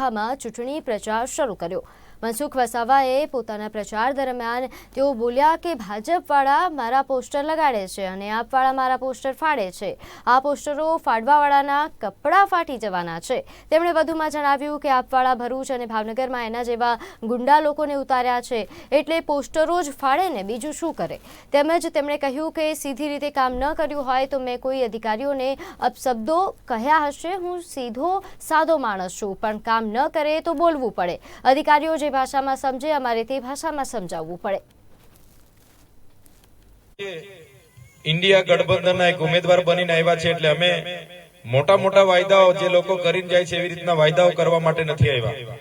લોકસભામાં ચૂંટણી પ્રચાર શરૂ કર્યો. મનસુખ વસાવાએ પોતાના પ્રચાર દરમિયાન તેઓ બોલ્યા કે ભાજપવાળા મારા પોસ્ટર લગાડે છે અને આપવાળા મારા પોસ્ટર ફાડે છે. આ પોસ્ટરો ફાડવાવાળાના કપડાં ફાટી જવાના છે. તેમણે વધુમાં જણાવ્યું કે આપવાળા ભરૂચ અને ભાવનગરમાં એના જેવા ગુંડા લોકોને ઉતાર્યા છે એટલે પોસ્ટરો જ ફાડે ને બીજું શું કરે? તેમજ તેમણે કહ્યું કે સીધી રીતે કામ ન કર્યું હોય તો મેં કોઈ અધિકારીઓને અપશબ્દો કહ્યા હશે, હું સીધો સાદો માણસ છું, પણ કામ ન કરે તો બોલવું પડે. અધિકારીઓ જે ભાષામાં સમજે, અમારે તે ભાષામાં સમજાવવું પડે. ઇન્ડિયા ગઠબંધનના એક ઉમેદવાર બનીને આવ્યા છે એટલે અમે મોટા મોટા વાયદાઓ જે લોકો કરીને જાય છે એવી રીતના વાયદાઓ કરવા માટે નથી આવ્યા.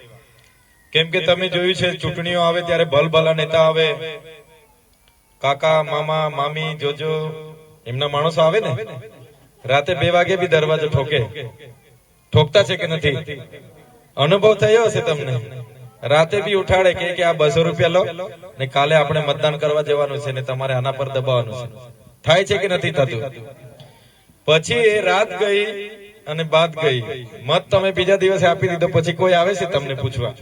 કેમ કે તમે જોયું છે, ચૂંટણીઓ આવે ત્યારે ભલભલા નેતા આવે. કાકા, મામા, મામી, જોજો, એમના માણસો આવે ને? રાતે બે વાગે બી દરવાજો ઠોકે. ઠોકતા છે કે નથી? અનુભવ થયો હશે તમને? રાતે બી ઉઠાડે કે આ બસો રૂપિયા લો, ને કાલે આપણે મતદાન કરવા જવાનું છે ને તમારે આના પર દબાવવાનું છે. થાય છે કે નથી થતું? પછી એ રાત ગઈ અને બાદ ગઈ. મત તમે બીજા દિવસે આપી દીધો, પછી કોઈ આવે છે તમને પૂછવા?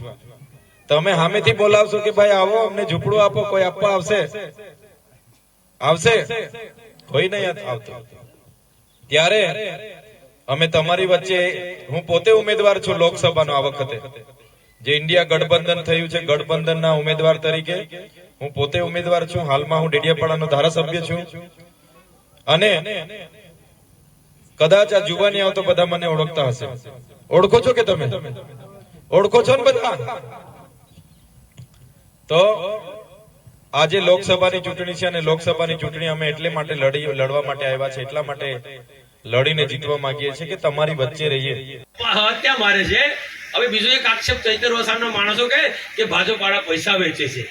તમે સામેથી બોલાવશો કે ભાઈ આવો, અમને ઝૂંપડું આપો, કોઈ આપવા આવશે? આવશે? કોઈ નહીં આવતું. ત્યારે અમે તમારી વચ્ચે, હું પોતે ઉમેદવાર છું લોકસભાનો આ વખતે. જે ઇન્ડિયા ગઠબંધન થયું છે, ગઠબંધનના ઉમેદવાર તરીકે, હું પોતે ઉમેદવાર છું, હાલમાં હું ડેડિયાપાડાનો ધારાસભ્ય છું. અને કદાચ આ જુવાની આવતો બધા મને ઓળખતા હશે. ઓળખો છો કે તમે? ઓળખો છો ને બધા? તો આજે લોકસભાની ચૂંટણી છે અને લોકસભાની ચૂંટણી અમે એટલે માટે લડી, લડવા માટે આવ્યા છે, એટલા માટે લડીને જીતવા માંગીએ છીએ કે તમારી વચ્ચે રહીએ. હત્યા મારે છે. હવે બીજો એક આક્ષેપ ચૈતર વસાણનો માણસો કહે કે ભાજપવાળા પૈસા વેચે છે.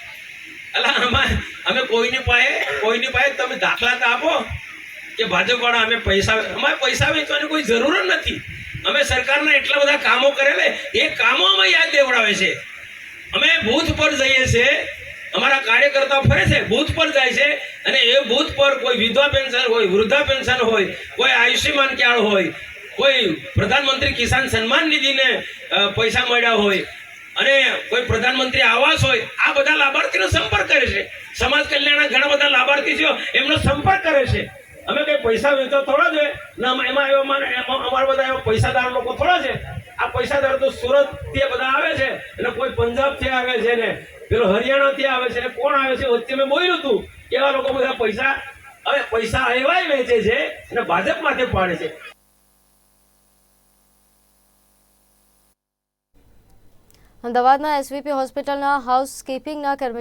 એટલે આમાં અમે કોઈની પાસે કોઈની પાસે તમે દાખલા તો આપો કે ભાજપવાળા અમે પૈસા અમારે પૈસા વેચવાની કોઈ જરૂર જ નથી. અમે સરકારના એટલા બધા કામો કરેલે, એ કામો અમે યાદ દેવડાવે છે. અમે બૂથ પર જઈએ છીએ અમારા કાર્યકર્તાઓ ફરે છે, બૂથ પર જાય છે, અને એ બૂથ પર કોઈ વિધવા પેન્શન હોય, વૃદ્ધા પેન્શન હોય, કોઈ આયુષ્યમાન કાર્ડ હોય કોઈ પ્રધાનમંત્રી કિસાન સન્માન નિધિને પૈસા મળ્યા હોય અને કોઈ પ્રધાનમંત્રી આવાસ હોય, આ બધા લાભાર્થીનો સંપર્ક કરે છે. સમાજ કલ્યાણના ઘણા બધા લાભાર્થી છે, એમનો સંપર્ક કરે છે. અમે કઈ પૈસા વેચો થોડા હોય એમાં એમાં એવા અમારા બધા એવા પૈસાદાર લોકો થોડા છે. આ પૈસાદાર તો સુરતથી બધા આવે છે, એટલે કોઈ પંજાબથી આવે છે ને, પેલો હરિયાણા થી આવે છે ને કોણ આવે છે, વચ્ચે મેં બોલ્યું હતું એવા લોકો બધા પૈસા, હવે પૈસા એવાય વેચે છે અને ભાજપ માટે પાડે છે. અમદાવાદના એસવીપી હોસ્પિટલના હાઉસકીપિંગના કર્મચારી